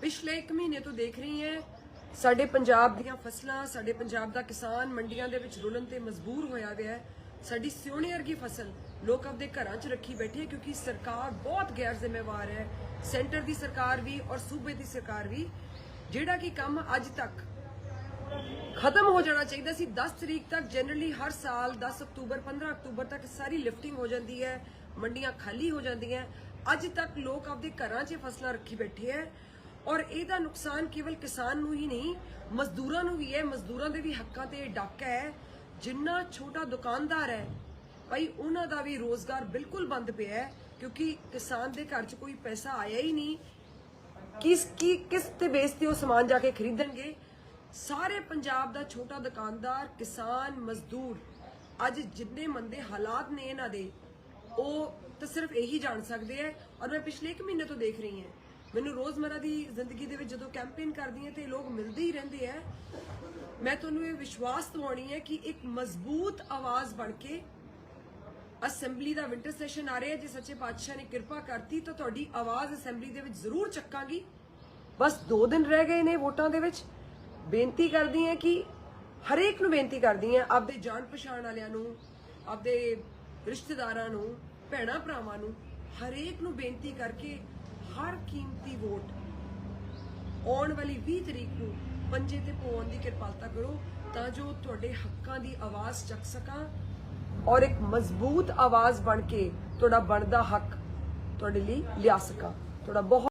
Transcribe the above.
ਪਿਛਲੇ 1 ਮਹੀਨੇ ਤੋਂ ਦੇਖ ਰਹੀ ਹੈ, ਸਾਡੇ ਪੰਜਾਬ ਦੀਆਂ ਫਸਲਾਂ, ਸਾਡੇ ਪੰਜਾਬ ਦਾ ਕਿਸਾਨ ਮੰਡੀਆਂ ਦੇ ਵਿੱਚ ਰੁਲਣ ਤੇ ਮਜਬੂਰ ਹੋਇਆ ਹੋਇਆ ਹੈ। ਸਾਡੀ ਸਿਉਣੇ ਵਰਗੀ ਫਸਲ ਲੋਕ ਆਪਦੇ ਘਰਾਂ 'ਚ ਰੱਖੀ ਬੈਠੇ ਹੈ ਕਿਉਂਕਿ ਸਰਕਾਰ ਬਹੁਤ ਗੈਰ ਜ਼ਿੰਮੇਵਾਰ ਹੈ। ਸੈਂਟਰ ਦੀ ਸਰਕਾਰ ਵੀ ਔਰ ਸੂਬੇ ਦੀ ਸਰਕਾਰ ਵੀ। ਜਿਹੜਾ ਕਿ ਕੰਮ ਅੱਜ ਤੱਕ ਖਤਮ ਹੋ ਜਾਣਾ ਚਾਹੀਦਾ ਸੀ 10 ਤਰੀਕ ਤੱਕ ਜਨਰਲੀ ਹਰ ਸਾਲ 10 ਅਕਤੂਬਰ 15 ਅਕਤੂਬਰ ਤੱਕ ਸਾਰੀ ਲਿਫਟਿੰਗ ਹੋ ਜਾਂਦੀ ਹੈ, ਮੰਡੀਆਂ ਖਾਲੀ ਹੋ ਜਾਂਦੀਆਂ। ਅੱਜ ਤੱਕ ਲੋਕ ਆਪਦੇ ਘਰਾਂ 'ਚ ਫਸਲਾਂ ਰੱਖੀ ਬੈਠੇ ਹੈ। ਔਰ ਇਹਦਾ ਨੁਕਸਾਨ ਕੇਵਲ ਕਿਸਾਨ ਨੂੰ ਹੀ ਨਹੀਂ, ਮਜ਼ਦੂਰਾਂ ਨੂੰ ਵੀ ਹੈ। ਮਜ਼ਦੂਰਾਂ ਦੇ ਵੀ ਹੱਕਾਂ ਤੇ ਡਾਕਾ ਹੈ। ਜਿੰਨਾ ਛੋਟਾ ਦੁਕਾਨਦਾਰ ਹੈ, ਭਾਈ, ਉਹਨਾਂ ਦਾ ਵੀ ਰੋਜ਼ਗਾਰ ਬਿਲਕੁਲ ਬੰਦ ਪਿਆ ਹੈ, ਕਿਉਂਕਿ ਕਿਸਾਨ ਦੇ ਘਰ 'ਚ ਕੋਈ ਪੈਸਾ ਆਇਆ ਹੀ ਨਹੀਂ। ਕਿਸ, ਕੀ, ਕਿਸ ਤੇ ਬੇਸ ਤੇ ਉਹ ਸਮਾਨ ਜਾ ਕੇ ਖਰੀਦਣਗੇ? ਸਾਰੇ ਪੰਜਾਬ ਦਾ ਛੋਟਾ ਦੁਕਾਨਦਾਰ, ਕਿਸਾਨ, ਮਜ਼ਦੂਰ, ਅੱਜ ਜਿੰਨੇ ਮੰਦੇ ਹਾਲਾਤ ਨੇ ਇਹਨਾਂ ਦੇ, ਉਹ ਤਾਂ ਸਿਰਫ ਇਹੀ ਜਾਣ ਸਕਦੇ ਹੈ। ਔਰ ਮੈਂ ਪਿਛਲੇ 1 ਮਹੀਨੇ ਤੋਂ ਦੇਖ ਰਹੀ ਹਾਂ ਮੈਨੂੰ ਰੋਜ਼ਮਰਾ ਦੀ ਜ਼ਿੰਦਗੀ ਦੇ ਵਿੱਚ ਜਦੋਂ ਕੈਂਪੇਨ ਕਰਦੀ ਹਾਂ ਤੇ ਲੋਕ ਮਿਲਦੇ ਹੀ ਰਹਿੰਦੇ ਹੈ ਮੈਂ ਤੁਹਾਨੂੰ ਇਹ ਵਿਸ਼ਵਾਸ ਦਿਵਾਉਣੀ ਹੈ ਕਿ ਇੱਕ ਮਜ਼ਬੂਤ ਆਵਾਜ਼ ਬਣ ਕੇ ਅਸੈਂਬਲੀ ਦਾ ਵਿੰਟਰ ਸੈਸ਼ਨ ਆ ਰਿਹਾ ਜੇ ਸੱਚੇ ਪਾਤਸ਼ਾਹ ਨੇ ਕਿਰਪਾ ਕਰਤੀ ਤਾਂ ਤੁਹਾਡੀ ਆਵਾਜ਼ ਅਸੈਂਬਲੀ ਦੇ ਵਿੱਚ ਜ਼ਰੂਰ ਚੱਕਾਂਗੀ। ਬਸ 2 ਦਿਨ ਰਹਿ ਗਏ ਨੇ ਵੋਟਾਂ ਦੇ ਵਿੱਚ। ਬੇਨਤੀ ਕਰਦੀ ਹਾਂ ਕਿ ਹਰੇਕ ਨੂੰ ਬੇਨਤੀ ਕਰਦੀ ਹਾਂ, ਆਪਦੇ ਜਾਣ ਪਛਾਣ ਵਾਲਿਆਂ ਨੂੰ, ਆਪਦੇ ਰਿਸ਼ਤੇਦਾਰਾਂ ਨੂੰ, ਭੈਣਾਂ ਭਰਾਵਾਂ ਨੂੰ, ਹਰੇਕ ਨੂੰ ਬੇਨਤੀ ਕਰਕੇ ਹਰ ਕੀਮਤੀ ਵੋਟ ਆਉਣ ਵਾਲੀ 20 ਤਰੀਕ ਨੂੰ ਪੰਜੇ ਤੇ ਪਾਉਣ ਦੀ ਕਿਰਪਾਲਤਾ ਕਰੋ ਤਾਂ ਜੋ ਤੁਹਾਡੇ ਹੱਕਾਂ ਦੀ ਆਵਾਜ਼ ਚੱਕ ਸਕਾਂ ਔਰ ਇੱਕ ਮਜ਼ਬੂਤ ਆਵਾਜ਼ ਬਣ ਕੇ ਤੁਹਾਡਾ ਬਣਦਾ ਹੱਕ ਤੁਹਾਡੇ ਲਈ ਲਿਆ ਸਕਾਂ। ਤੁਹਾਡਾ ਬਹੁਤ